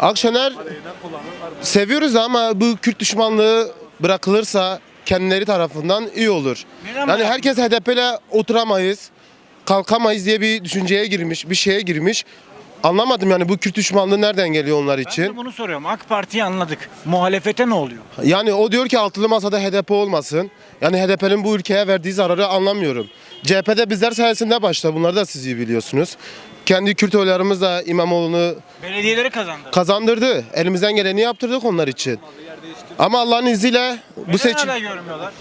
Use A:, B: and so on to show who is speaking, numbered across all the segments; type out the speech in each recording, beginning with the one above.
A: Akşener seviyoruz ama bu Kürt düşmanlığı bırakılırsa kendileri tarafından iyi olur. Yani herkes HDP ile oturamayız, kalkamayız diye bir düşünceye girmiş, bir şeye girmiş. Anlamadım yani bu Kürt düşmanlığı nereden geliyor onlar
B: Ben
A: için?
B: de bunu soruyorum. AK Parti'yi anladık. Muhalefete ne oluyor?
A: Yani o diyor ki altılı masada HDP olmasın. Yani HDP'nin bu ülkeye verdiği zararı anlamıyorum. CHP'de bizler sayesinde başta bunları da siz iyi biliyorsunuz. Kendi Kürt oylarımız da İmamoğlu'nu
B: Belediyeleri kazandı.
A: kazandırdı. Elimizden geleni yaptırdık onlar için. Ama Allah'ın izniyle bu
B: Neden
A: seçim
B: aday görmüyorlar?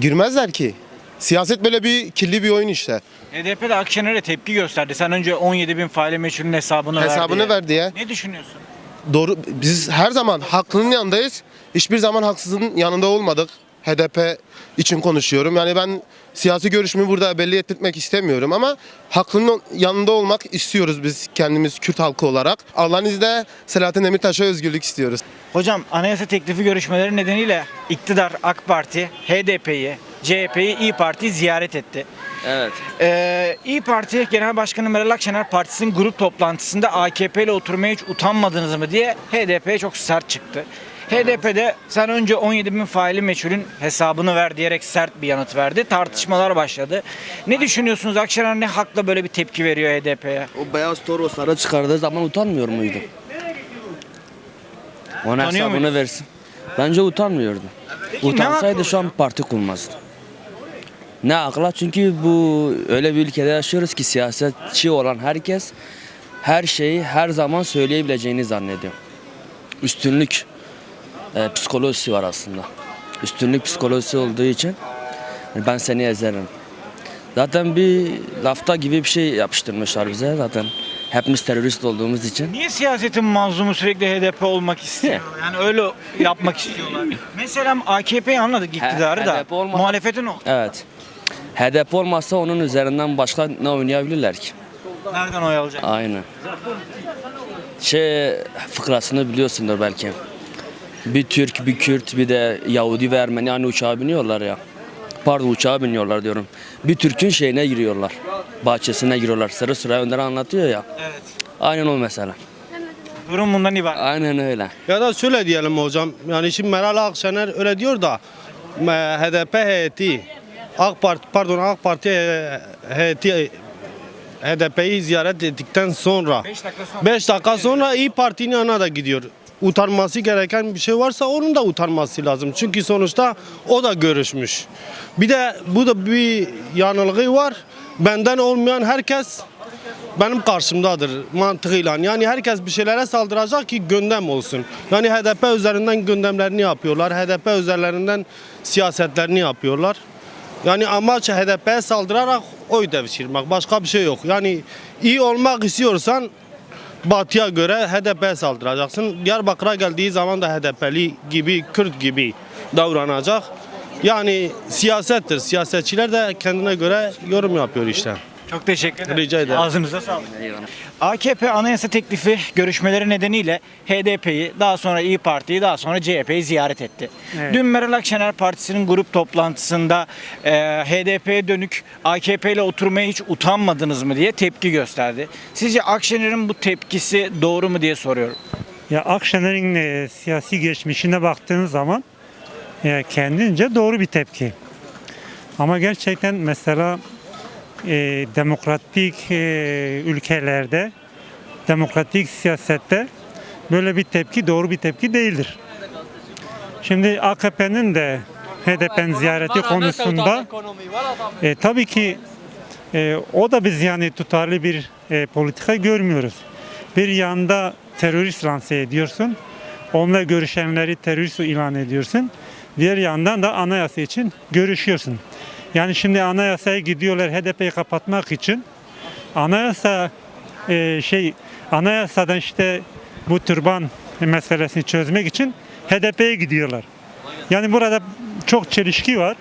A: girmezler ki. Siyaset böyle bir kirli bir oyun işte.
B: HDP de Akşener'e tepki gösterdi. Sen önce 17 bin faile meçhulün hesabını,
A: Hesabını
B: ver diye. Ne düşünüyorsun?
A: Doğru biz her zaman haklının yanındayız. Hiçbir zaman haksızın yanında olmadık. HDP için konuşuyorum. Yani ben siyasi görüşümü burada belli etmek istemiyorum ama haklının yanında olmak istiyoruz biz kendimiz Kürt halkı olarak. Allah'ın izniyle Selahattin Demirtaş'a özgürlük istiyoruz.
B: Hocam anayasa teklifi görüşmeleri nedeniyle iktidar AK Parti, HDP'yi, CHP'yi, İyi Parti'yi ziyaret etti.
C: Evet.
B: Ee, İyi Parti Genel Başkanı Meral Akşener partisinin grup toplantısında AKP ile oturmaya hiç utanmadınız mı diye HDP'ye çok sert çıktı. HDP'de sen önce 17 bin faili meçhulün hesabını ver diyerek sert bir yanıt verdi. Tartışmalar başladı. Ne düşünüyorsunuz? Akşener ne hakla böyle bir tepki veriyor HDP'ye?
C: O beyaz torosları çıkardığı zaman utanmıyor muydu? Ona
B: Utanıyor
C: hesabını
B: muydu?
C: versin. Bence utanmıyordu.
B: ne
C: Utansaydı şu an parti kurmazdı. Ne akla? Çünkü bu öyle bir ülkede yaşıyoruz ki siyasetçi olan herkes her şeyi her zaman söyleyebileceğini zannediyor. Üstünlük e, psikolojisi var aslında. Üstünlük psikolojisi olduğu için ben seni ezerim. Zaten bir lafta gibi bir şey yapıştırmışlar bize zaten. Hepimiz terörist olduğumuz için.
B: Niye siyasetin mazlumu sürekli HDP olmak istiyor? Yani öyle yapmak istiyorlar. Mesela AKP'yi anladık iktidarı da.
C: HDP olmasa-
B: Muhalefetin o.
C: Evet. HDP olmazsa onun üzerinden başka ne oynayabilirler ki?
B: Nereden oy alacak?
C: Aynen. Şey fıkrasını biliyorsundur belki. Bir Türk, bir Kürt, bir de Yahudi ve Ermeni aynı uçağa biniyorlar ya. Pardon uçağa biniyorlar diyorum. Bir Türk'ün şeyine giriyorlar. Bahçesine giriyorlar. Sıra sıra Önder anlatıyor ya.
B: Evet.
C: Aynen o mesela.
B: Durum bundan ibaret.
C: Aynen öyle.
D: Ya da şöyle diyelim hocam. Yani şimdi Meral Akşener öyle diyor da HDP heyeti AK Parti pardon AK Parti e, heyeti HDP'yi ziyaret ettikten sonra
B: 5 dakika sonra.
D: 5 dakika sonra İyi Parti'nin yanına da gidiyor. Utanması gereken bir şey varsa onun da utanması lazım. Çünkü sonuçta o da görüşmüş. Bir de bu da bir yanılgı var. Benden olmayan herkes benim karşımdadır mantığıyla. Yani herkes bir şeylere saldıracak ki gündem olsun. Yani HDP üzerinden gündemlerini yapıyorlar. HDP üzerinden siyasetlerini yapıyorlar. Yani amaç HDP'ye saldırarak oy devşirmek. Başka bir şey yok. Yani iyi olmak istiyorsan Batı'ya göre HDP'ye saldıracaksın. Diyarbakır'a geldiği zaman da HDP'li gibi, Kürt gibi davranacak. Yani siyasettir. Siyasetçiler de kendine göre yorum yapıyor işte.
B: Çok teşekkür ederim.
D: Rica ederim.
B: Ağzınıza sağlık. AKP anayasa teklifi görüşmeleri nedeniyle HDP'yi, daha sonra İyi Parti'yi, daha sonra CHP'yi ziyaret etti. Dün Meral Akşener Partisi'nin grup toplantısında e, HDP'ye dönük AKP ile oturmaya hiç utanmadınız mı diye tepki gösterdi. Sizce Akşener'in bu tepkisi doğru mu diye soruyorum.
E: Ya Akşener'in e, siyasi geçmişine baktığınız zaman e, kendince doğru bir tepki. Ama gerçekten mesela e, demokratik e, ülkelerde, demokratik siyasette böyle bir tepki doğru bir tepki değildir. Şimdi AKP'nin de HDP'nin ziyareti konusunda e, tabii ki e, o da biz yani tutarlı bir e, politika görmüyoruz. Bir yanda terörist lanse ediyorsun, onunla görüşenleri terörist ilan ediyorsun. Diğer yandan da anayasa için görüşüyorsun. Yani şimdi anayasaya gidiyorlar HDP'yi kapatmak için. Anayasa e, şey anayasadan işte bu türban meselesini çözmek için HDP'ye gidiyorlar. Yani burada çok çelişki var.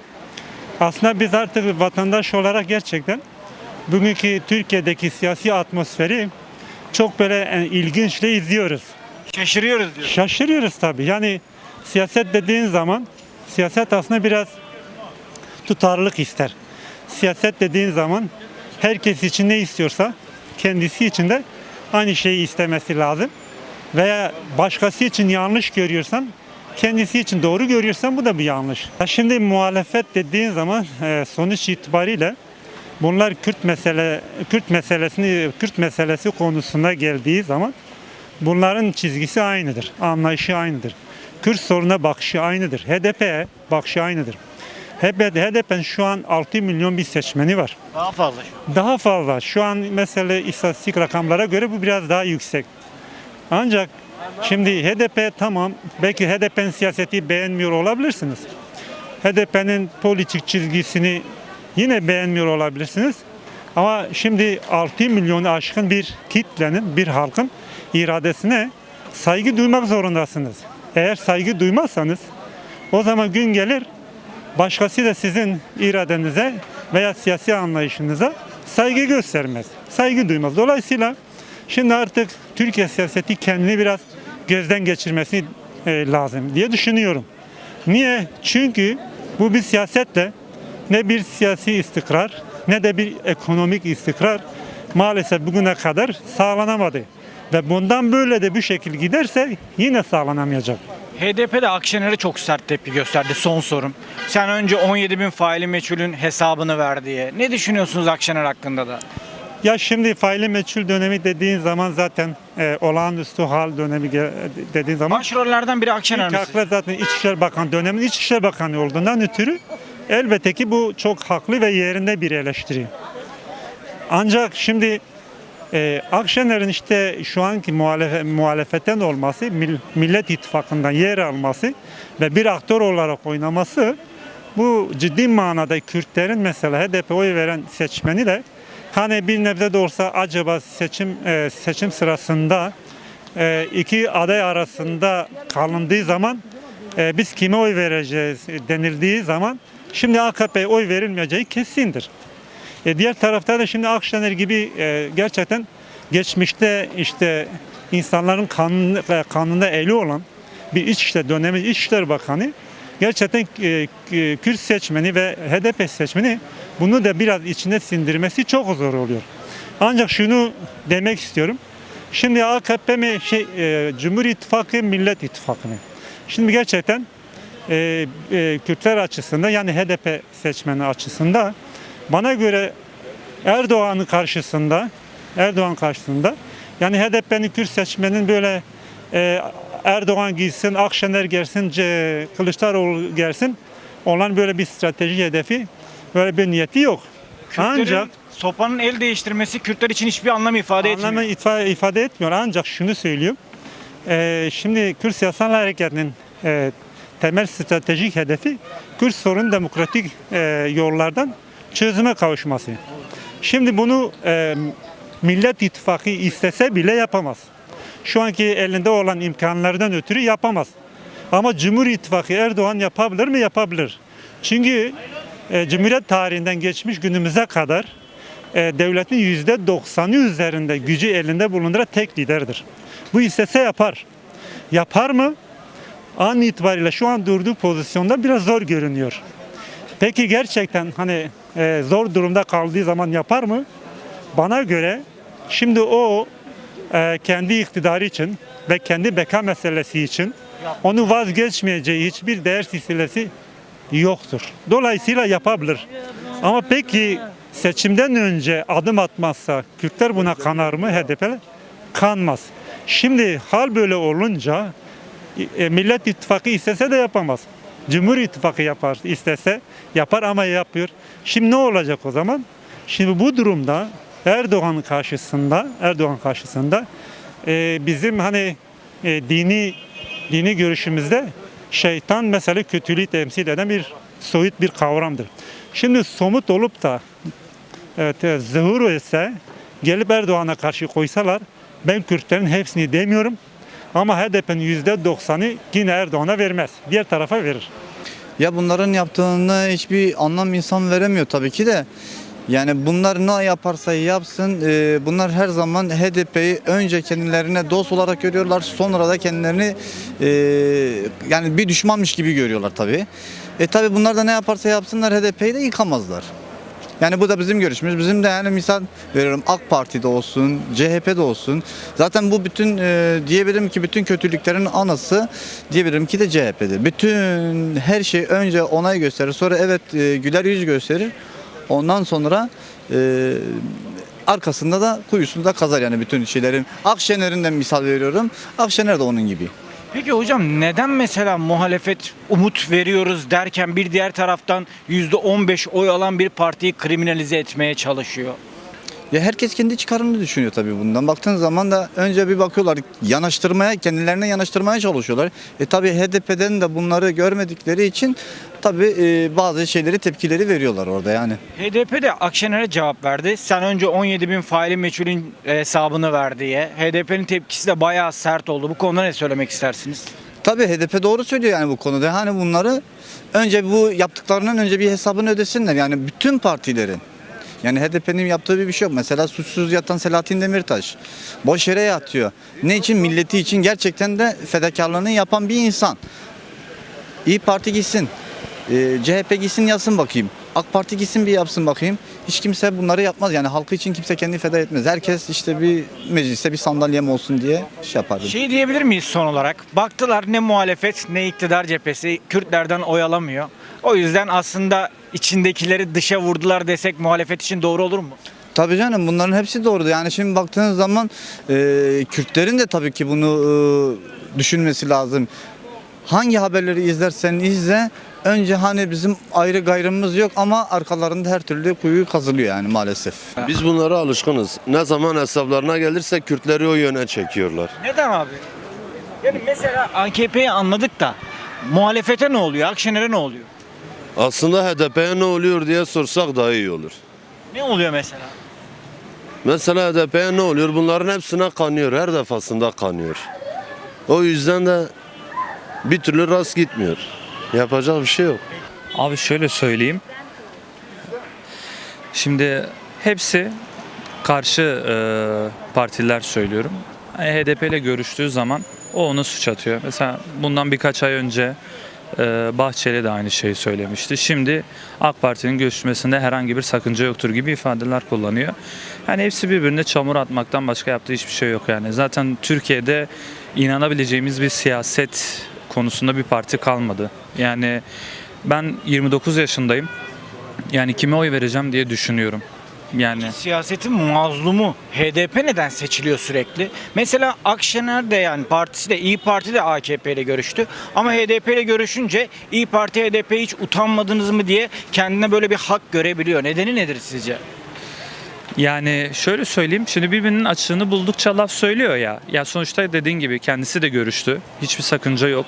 E: Aslında biz artık vatandaş olarak gerçekten bugünkü Türkiye'deki siyasi atmosferi çok böyle e, ilginçle izliyoruz.
B: Şaşırıyoruz diyor.
E: Şaşırıyoruz tabii. Yani siyaset dediğin zaman siyaset aslında biraz tutarlılık ister. Siyaset dediğin zaman herkes için ne istiyorsa kendisi için de aynı şeyi istemesi lazım. veya başkası için yanlış görüyorsan kendisi için doğru görüyorsan bu da bir yanlış. Ya Şimdi muhalefet dediğin zaman e, sonuç itibariyle bunlar Kürt mesele Kürt meselesini Kürt meselesi konusuna geldiği zaman bunların çizgisi aynıdır. Anlayışı aynıdır. Kürt soruna bakışı aynıdır. HDP'ye bakışı aynıdır. HDP'nin şu an 6 milyon bir seçmeni var.
B: Daha fazla şu an.
E: Daha fazla. Şu an mesela istatistik rakamlara göre bu biraz daha yüksek. Ancak şimdi HDP tamam belki HDP'nin siyaseti beğenmiyor olabilirsiniz. HDP'nin politik çizgisini yine beğenmiyor olabilirsiniz. Ama şimdi 6 milyonu aşkın bir kitlenin, bir halkın iradesine saygı duymak zorundasınız. Eğer saygı duymazsanız o zaman gün gelir başkası da sizin iradenize veya siyasi anlayışınıza saygı göstermez. Saygı duymaz. Dolayısıyla şimdi artık Türkiye siyaseti kendini biraz gözden geçirmesi e, lazım diye düşünüyorum. Niye? Çünkü bu bir siyasetle ne bir siyasi istikrar ne de bir ekonomik istikrar maalesef bugüne kadar sağlanamadı. Ve bundan böyle de bu şekil giderse yine sağlanamayacak.
B: HDP de Akşener'e çok sert tepki gösterdi son sorum. Sen önce 17 bin faili meçhulün hesabını ver diye. Ne düşünüyorsunuz Akşener hakkında da?
E: Ya şimdi faili meçhul dönemi dediğin zaman zaten e, olağanüstü hal dönemi dediğin zaman
B: Başrollerden biri Akşener
E: ilk
B: mi?
E: akla zaten İçişleri Bakanı dönemin İçişleri Bakanı olduğundan ötürü elbette ki bu çok haklı ve yerinde bir eleştiri. Ancak şimdi e, Akşener'in işte şu anki muhalef muhalefetten olması, Mil- Millet İttifakı'ndan yer alması ve bir aktör olarak oynaması bu ciddi manada Kürtlerin mesela HDP oy veren seçmeni de hani bir nebze de olsa acaba seçim e, seçim sırasında e, iki aday arasında kalındığı zaman e, biz kime oy vereceğiz denildiği zaman şimdi AKP'ye oy verilmeyeceği kesindir. E, diğer tarafta da şimdi Akşener gibi e, gerçekten geçmişte işte insanların kanını, e, kanında eli olan bir İçişleri dönemi İçişleri Bakanı gerçekten e, e, Kürt seçmeni ve HDP seçmeni bunu da biraz içine sindirmesi çok zor oluyor. Ancak şunu demek istiyorum. Şimdi AKP mi şey e, Cumhur İttifakı Millet İttifakı mı? Şimdi gerçekten e, e, Kürtler açısından yani HDP seçmeni açısından bana göre Erdoğan'ın karşısında Erdoğan karşısında yani HDP'nin Kürt seçmenin böyle e, Erdoğan gitsin, Akşener gelsin, C- Kılıçdaroğlu gelsin olan böyle bir strateji hedefi böyle bir niyeti yok.
B: Kürtlerin
E: Ancak
B: sopanın el değiştirmesi Kürtler için hiçbir anlam ifade etmiyor.
E: anlamı ifade, ifade etmiyor. Ancak şunu söylüyorum. Ee, şimdi Kürt Siyasal Hareketi'nin e, temel stratejik hedefi Kürt sorunun demokratik e, yollardan çözüme kavuşması. Şimdi bunu e, Millet İttifakı istese bile yapamaz. Şu anki elinde olan imkanlardan ötürü yapamaz. Ama Cumhur İttifakı Erdoğan yapabilir mi? Yapabilir. Çünkü e, Cumhuriyet tarihinden geçmiş günümüze kadar e, devletin yüzde doksanı üzerinde gücü elinde bulunduran tek liderdir. Bu istese yapar. Yapar mı? An itibariyle şu an durduğu pozisyonda biraz zor görünüyor. Peki gerçekten hani e, zor durumda kaldığı zaman yapar mı? Bana göre şimdi o e, kendi iktidarı için ve kendi beka meselesi için onu vazgeçmeyeceği hiçbir değer silsilesi yoktur. Dolayısıyla yapabilir. Ama peki seçimden önce adım atmazsa Kürtler buna kanar mı HDP? Kanmaz. Şimdi hal böyle olunca e, Millet İttifakı istese de yapamaz. Cumhur İttifakı yapar istese yapar ama yapıyor. Şimdi ne olacak o zaman? Şimdi bu durumda Erdoğan karşısında Erdoğan karşısında e, bizim hani e, dini dini görüşümüzde şeytan mesela kötülüğü temsil eden bir soyut bir kavramdır. Şimdi somut olup da evet, e, zuhur etse gelip Erdoğan'a karşı koysalar ben Kürtlerin hepsini demiyorum ama HDP'nin yüzde doksanı yine Erdoğan'a vermez. Diğer tarafa verir.
F: Ya bunların yaptığını hiçbir anlam insan veremiyor tabii ki de. Yani bunlar ne yaparsa yapsın e, bunlar her zaman HDP'yi önce kendilerine dost olarak görüyorlar sonra da kendilerini e, yani bir düşmanmış gibi görüyorlar tabii. E tabii bunlar da ne yaparsa yapsınlar HDP'yi de yıkamazlar. Yani bu da bizim görüşümüz. Bizim de yani misal veriyorum AK Parti'de olsun, CHP'de olsun. Zaten bu bütün e, diyebilirim ki bütün kötülüklerin anası diyebilirim ki de CHP'dir. Bütün her şey önce onay gösterir. Sonra evet e, güler yüz gösterir. Ondan sonra e, arkasında da kuyusunda kazar yani bütün şeylerin. Akşener'in de misal veriyorum. Akşener de onun gibi.
B: Peki hocam neden mesela muhalefet umut veriyoruz derken bir diğer taraftan %15 oy alan bir partiyi kriminalize etmeye çalışıyor?
F: Ya herkes kendi çıkarını düşünüyor tabii bundan. Baktığın zaman da önce bir bakıyorlar yanaştırmaya, kendilerine yanaştırmaya çalışıyorlar. E tabii HDP'den de bunları görmedikleri için tabii e, bazı şeyleri tepkileri veriyorlar orada yani.
B: HDP de Akşener'e cevap verdi. Sen önce 17 bin faili meçhulün hesabını ver diye. HDP'nin tepkisi de bayağı sert oldu. Bu konuda ne söylemek istersiniz?
F: Tabii HDP doğru söylüyor yani bu konuda. Hani bunları önce bu yaptıklarının önce bir hesabını ödesinler. Yani bütün partilerin. Yani HDP'nin yaptığı bir şey yok. Mesela suçsuz yatan Selahattin Demirtaş. Boş yere yatıyor. Ne için? Milleti için gerçekten de fedakarlığını yapan bir insan. İyi Parti gitsin. Ee, CHP gitsin yazsın bakayım. AK Parti gitsin bir yapsın bakayım. Hiç kimse bunları yapmaz. Yani halkı için kimse kendini feda etmez. Herkes işte bir mecliste bir sandalyem olsun diye şey yapar.
B: Şey diyebilir miyiz son olarak? Baktılar ne muhalefet ne iktidar cephesi Kürtlerden oy alamıyor. O yüzden aslında içindekileri dışa vurdular desek muhalefet için doğru olur mu?
F: Tabii canım bunların hepsi doğru. Yani şimdi baktığınız zaman e, Kürtlerin de tabii ki bunu e, düşünmesi lazım. Hangi haberleri izlersen izle önce hani bizim ayrı gayrımız yok ama arkalarında her türlü kuyu kazılıyor yani maalesef.
G: Biz bunlara alışkınız. Ne zaman hesaplarına gelirse Kürtleri o yöne çekiyorlar.
B: Neden abi? Yani mesela AKP'yi anladık da muhalefete ne oluyor? Akşener'e ne oluyor?
G: Aslında HDP'ye ne oluyor diye sorsak daha iyi olur.
B: Ne oluyor mesela?
G: Mesela HDP'ye ne oluyor? Bunların hepsine kanıyor. Her defasında kanıyor. O yüzden de bir türlü rast gitmiyor. Yapacak bir şey yok.
H: Abi şöyle söyleyeyim. Şimdi hepsi karşı e, partiler söylüyorum. Yani HDP ile görüştüğü zaman o onu suç atıyor. Mesela bundan birkaç ay önce Bahçeli de aynı şeyi söylemişti. Şimdi AK Parti'nin görüşmesinde herhangi bir sakınca yoktur gibi ifadeler kullanıyor. Yani hepsi birbirine çamur atmaktan başka yaptığı hiçbir şey yok yani. Zaten Türkiye'de inanabileceğimiz bir siyaset konusunda bir parti kalmadı. Yani ben 29 yaşındayım. Yani kime oy vereceğim diye düşünüyorum. Yani
B: Siyasetin mazlumu HDP neden seçiliyor sürekli? Mesela Akşener de yani partisi de İyi Parti de AKP ile görüştü. Ama HDP ile görüşünce İyi Parti HDP hiç utanmadınız mı diye kendine böyle bir hak görebiliyor. Nedeni nedir sizce?
H: yani şöyle söyleyeyim. Şimdi birbirinin açığını buldukça laf söylüyor ya. Ya sonuçta dediğin gibi kendisi de görüştü. Hiçbir sakınca yok.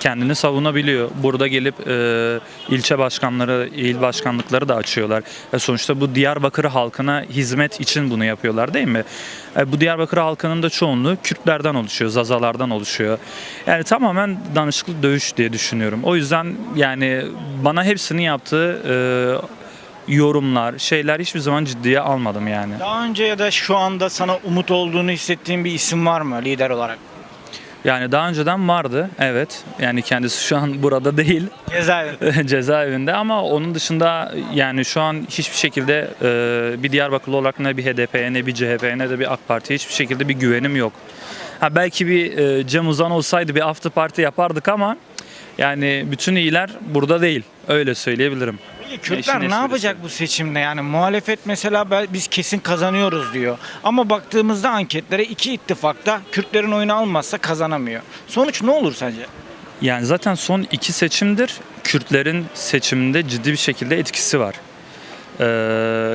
H: Kendini savunabiliyor. Burada gelip e, ilçe başkanları, il başkanlıkları da açıyorlar. E, sonuçta bu Diyarbakır halkına hizmet için bunu yapıyorlar değil mi? E, bu Diyarbakır halkının da çoğunluğu Kürtlerden oluşuyor, Zazalardan oluşuyor. Yani tamamen danışıklı dövüş diye düşünüyorum. O yüzden yani bana hepsini yaptığı e, yorumlar, şeyler hiçbir zaman ciddiye almadım yani.
B: Daha önce ya da şu anda sana umut olduğunu hissettiğin bir isim var mı lider olarak?
H: Yani daha önceden vardı evet. Yani kendisi şu an burada değil
B: Cezaevi.
H: cezaevinde ama onun dışında yani şu an hiçbir şekilde e, bir Diyarbakırlı olarak ne bir HDP'ye ne bir CHP'ye ne de bir AK Parti'ye hiçbir şekilde bir güvenim yok. Ha belki bir e, Cem Uzan olsaydı bir after parti yapardık ama yani bütün iyiler burada değil. Öyle söyleyebilirim.
B: Peki Kürtler ne yapacak bu seçimde? Yani muhalefet mesela biz kesin kazanıyoruz diyor. Ama baktığımızda anketlere iki ittifakta Kürtlerin oyunu almazsa kazanamıyor. Sonuç ne olur sence?
H: Yani zaten son iki seçimdir Kürtlerin seçiminde ciddi bir şekilde etkisi var. Ee,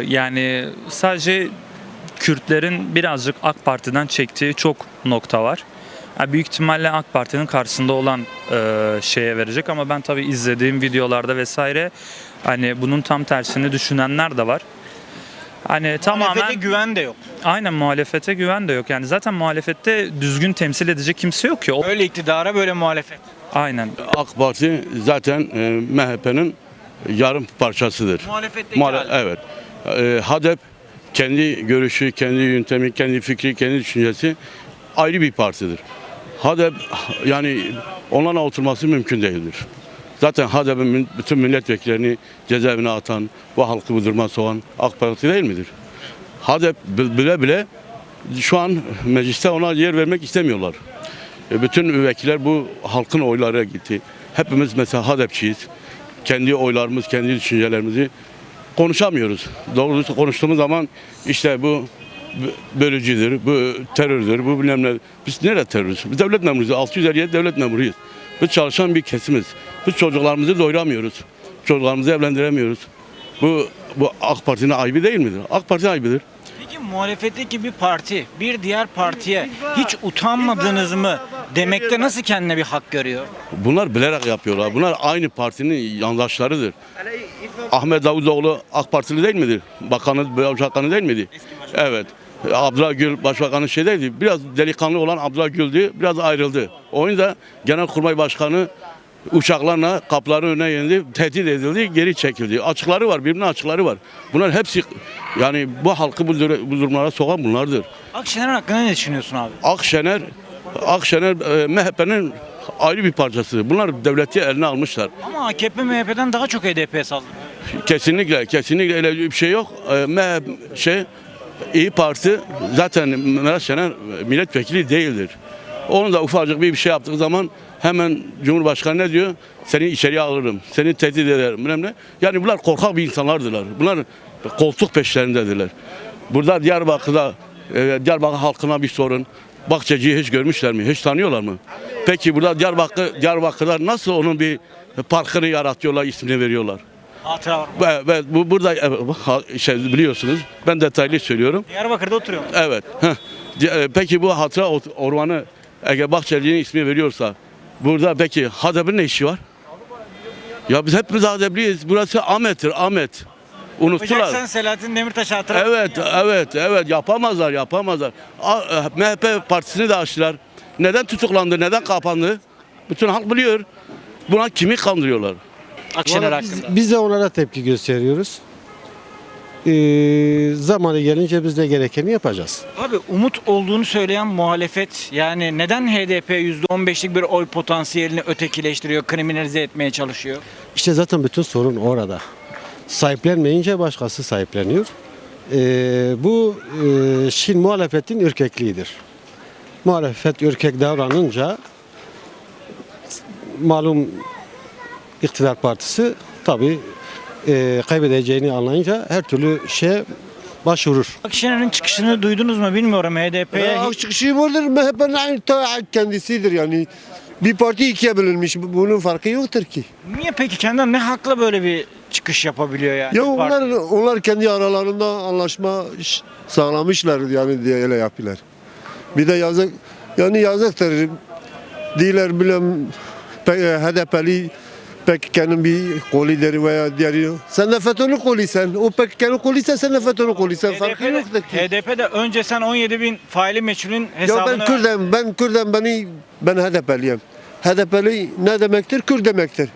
H: yani sadece Kürtlerin birazcık AK Parti'den çektiği çok nokta var. Yani büyük ihtimalle AK Parti'nin karşısında olan e, şeye verecek ama ben tabii izlediğim videolarda vesaire hani bunun tam tersini düşünenler de var. Hani tamamen
B: Muhalefete güven de yok.
H: aynen muhalefete güven de yok. Yani zaten muhalefette düzgün temsil edecek kimse yok ki. O,
B: Öyle iktidara böyle muhalefet.
H: aynen.
I: AK Parti zaten e, MHP'nin yarım parçasıdır.
B: Muhalefetteki
I: Muhale-
B: hali.
I: evet. E, HADEP kendi görüşü, kendi yöntemi, kendi fikri, kendi düşüncesi ayrı bir partidir. HADEP yani onlarla oturması mümkün değildir. Zaten HDP'nin bütün milletvekillerini cezaevine atan, bu halkı bu duruma soğan AK Parti değil midir? HDP bi- bile bile şu an mecliste ona yer vermek istemiyorlar. E, Bütün vekiller bu halkın oyları gitti. Hepimiz mesela HDP'çiyiz. Kendi oylarımız, kendi düşüncelerimizi konuşamıyoruz. Doğrusu konuştuğumuz zaman işte bu bölücüdür, bu terördür, bu bilmem ne. Biz nerede terörüz? Biz devlet memuruyuz. 657 devlet memuruyuz. Biz çalışan bir kesimiz. Biz çocuklarımızı doyuramıyoruz. Çocuklarımızı evlendiremiyoruz. Bu bu AK Parti'nin ayıbı değil midir? AK Parti ayıbıdır.
B: Peki muhalefetteki bir parti bir diğer partiye hiç utanmadınız mı demekte nasıl kendine bir hak görüyor?
I: Bunlar bilerek yapıyorlar. Bunlar aynı partinin yandaşlarıdır. Ahmet Davutoğlu AK Partili değil midir? Bakanı, başbakanı değil miydi? Evet. Abdullah Gül başbakanı şey değildi. Biraz delikanlı olan Abdullah Gül'dü. Biraz ayrıldı. Oyun da Genelkurmay Başkanı uçaklarla kapıların önüne yendi, tehdit edildi, geri çekildi. Açıkları var, birbirine açıkları var. Bunlar hepsi yani bu halkı bu, dur- bu durumlara sokan bunlardır.
B: Akşener hakkında ne düşünüyorsun abi?
I: Akşener, Akşener e, MHP'nin ayrı bir parçası. Bunlar devleti eline almışlar.
B: Ama AKP MHP'den daha çok HDP'ye saldırıyor.
I: Kesinlikle, kesinlikle öyle bir şey yok. E, MHP şey İyi Parti zaten Meral Şener milletvekili değildir. Onun da ufacık bir şey yaptığı zaman hemen Cumhurbaşkanı ne diyor? Seni içeriye alırım, seni tehdit ederim. ne. Yani bunlar korkak bir insanlardılar. Bunlar koltuk peşlerindedirler. Burada Diyarbakır'da, e, Diyarbakır halkına bir sorun. Bahçeci'yi hiç görmüşler mi? Hiç tanıyorlar mı? Peki burada Diyarbakır, Diyarbakır'da nasıl onun bir parkını yaratıyorlar, ismini veriyorlar?
B: Hatıra var mı?
I: Ve, ve bu burada ha- şey biliyorsunuz. Ben detaylı söylüyorum.
B: Diyarbakır'da oturuyor.
I: Evet. heh. E, Peki bu hatıra ormanı Ege Bahçeli'nin ismi veriyorsa burada peki Hadep'in ne işi var? Ya biz hepimiz Hadepliyiz. Burası Ahmet'tir. Ahmet. Unuttular.
B: Yapacaksan Selahattin Demirtaş hatıra.
I: Evet, evet, evet yapamazlar, yapamazlar. A- e, MHP partisini de açtılar. Neden tutuklandı, neden kapandı? Bütün halk biliyor. Buna kimi kandırıyorlar?
B: Akşener
J: Vallahi biz,
B: hakkında.
J: biz de onlara tepki gösteriyoruz. Ee, zamanı gelince biz de gerekeni yapacağız.
B: Abi umut olduğunu söyleyen muhalefet yani neden HDP %15'lik bir oy potansiyelini ötekileştiriyor, kriminalize etmeye çalışıyor?
J: İşte zaten bütün sorun orada. Sahiplenmeyince başkası sahipleniyor. Ee, bu e, Şin muhalefetin ürkekliğidir. Muhalefet ürkek davranınca malum iktidar partisi tabi kaybedeceğini anlayınca her türlü şey başvurur.
B: Akşener'in çıkışını duydunuz mu bilmiyorum HDP'ye.
K: Ya, çıkışı vardır MHP'nin aynı ta- kendisidir yani. Bir parti ikiye bölünmüş. Bu- Bunun farkı yoktur ki.
B: Niye peki kendinden ne hakla böyle bir çıkış yapabiliyor yani?
K: Ya
B: parti?
K: onlar onlar kendi aralarında anlaşma sağlamışlar yani diye öyle yapıyorlar. Bir de yazık yani yazıktır. Diler bilem pe- HDP'li PKK'nın bir kolidir veya diğeri. Sen de FETÖ'nün koluysan. O PKK'nın koluysa sen de FETÖ'nün koluysan. Farkı
B: HDP'de,
K: yoktur ki.
B: HDP'de önce sen 17 bin faili meçhulün
K: Ya
B: hesabını...
K: ben Kürt'üm, ben Kürt'üm, beni, ben HDP'liyim. HDP'li ne demektir? Kürt demektir.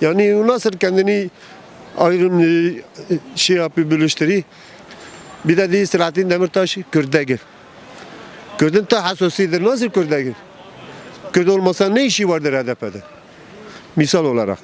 K: Yani nasıl kendini ayrım e, şey yapıyor, bölüştürüyor. Bir de değil Selahattin Demirtaş Kürt değil. Kürt'ün ta hassasidir. Nasıl Kürt değil? Kürt olmasa ne işi vardır HDP'de? Misal olarak.